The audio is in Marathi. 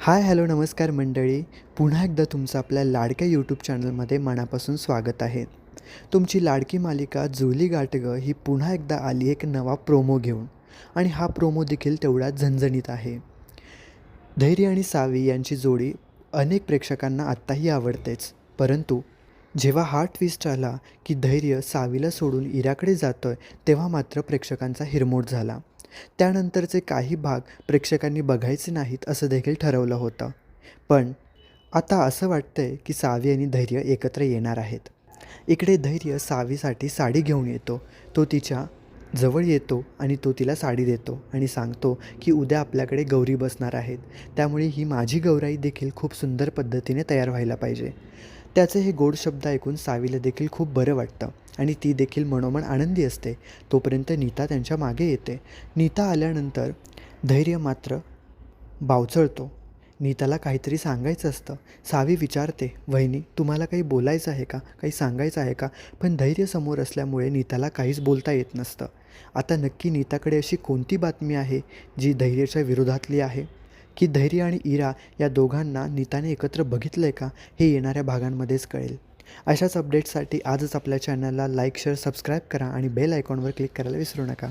हाय हॅलो नमस्कार मंडळी. पुन्हा एकदा तुमचं आपल्या लाडक्या यूट्यूब चॅनलमध्ये मनापासून स्वागत आहे. तुमची लाडकी मालिका जुली गाठगं ही पुन्हा एकदा आली एक नवा प्रोमो घेऊन आणि हा प्रोमो देखील तेवढा झणझणीत आहे. धैर्य आणि सावी यांची जोडी अनेक प्रेक्षकांना आत्ताही आवडतेच. परंतु जेव्हा हा ट्विस्ट आला की धैर्य सावीला सोडून इराकडे जातोय तेव्हा मात्र प्रेक्षकांचा हिरमोड झाला. त्यानंतरचे काही भाग प्रेक्षकांनी बघायचे नाहीत असं देखील ठरवलं होतं. पण आता असं वाटतंय की सावी आणि धैर्य एकत्र येणार आहेत. इकडे धैर्य सावीसाठी साडी घेऊन येतो. तो तिच्या जवळ येतो आणि तो तिला साडी देतो आणि सांगतो की उद्या आपल्याकडे गौरी बसणार आहेत. त्यामुळे ही माझी गौराई देखील खूप सुंदर पद्धतीने तयार व्हायला पाहिजे. त्याचे हे गोड शब्द ऐकून सावीला देखील खूप बरं वाटतं. आणि ती देखील मनोमन आनंदी असते. तोपर्यंत नीता त्यांच्या मागे येते. नीता आल्यानंतर धैर्य मात्र बावचळतो. नीताला काहीतरी सांगायचं असतं. सावी विचारते वहिनी तुम्हाला काही बोलायचं आहे का? काही सांगायचं आहे का? पण धैर्य समोर असल्यामुळे नीताला काहीच बोलता येत नसतं. आता नक्की नीताकडे अशी कोणती बातमी आहे जी धैर्याच्या विरोधातली आहे? की धैर्य आणि इरा या दोघांना नीताने एकत्र बघितलं आहे का हे येणाऱ्या भागांमध्येच कळेल. अशाच अपडेट्ससाठी आजच आपल्या चॅनलला लाईक शेअर सबस्क्राईब करा आणि बेल आयकॉनवर क्लिक करायला विसरू नका.